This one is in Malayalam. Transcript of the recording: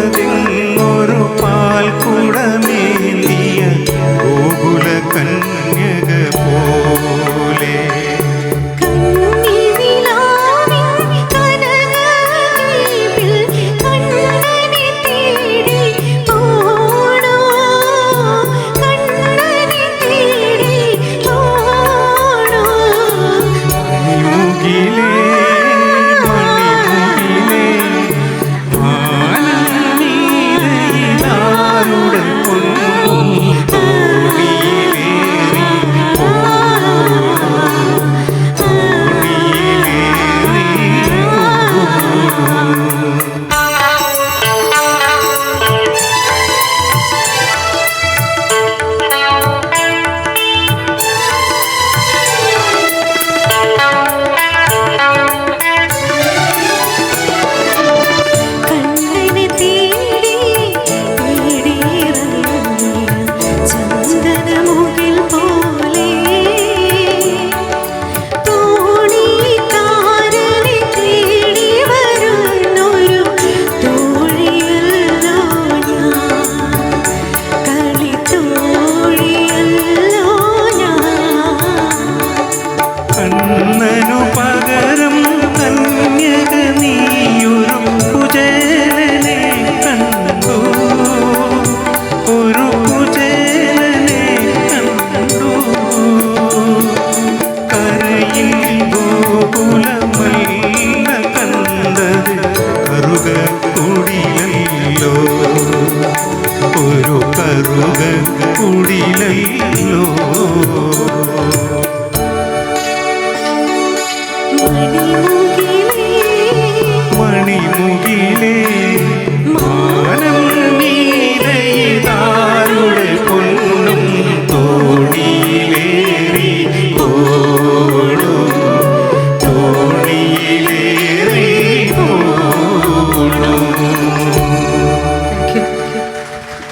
something കണ്ണനു പകരം കന്യക നീയൊരു കുചേലനെ കണ്ടു. ഒരു കുചേലനെ കണ്ടു. കരയിൽ ഗോകുലമല്ല കണ്ടത് കറുക കുടിയല്ലോ. ഒരു കറുക കുടിയല്ലോ. മണിമുകിലേ.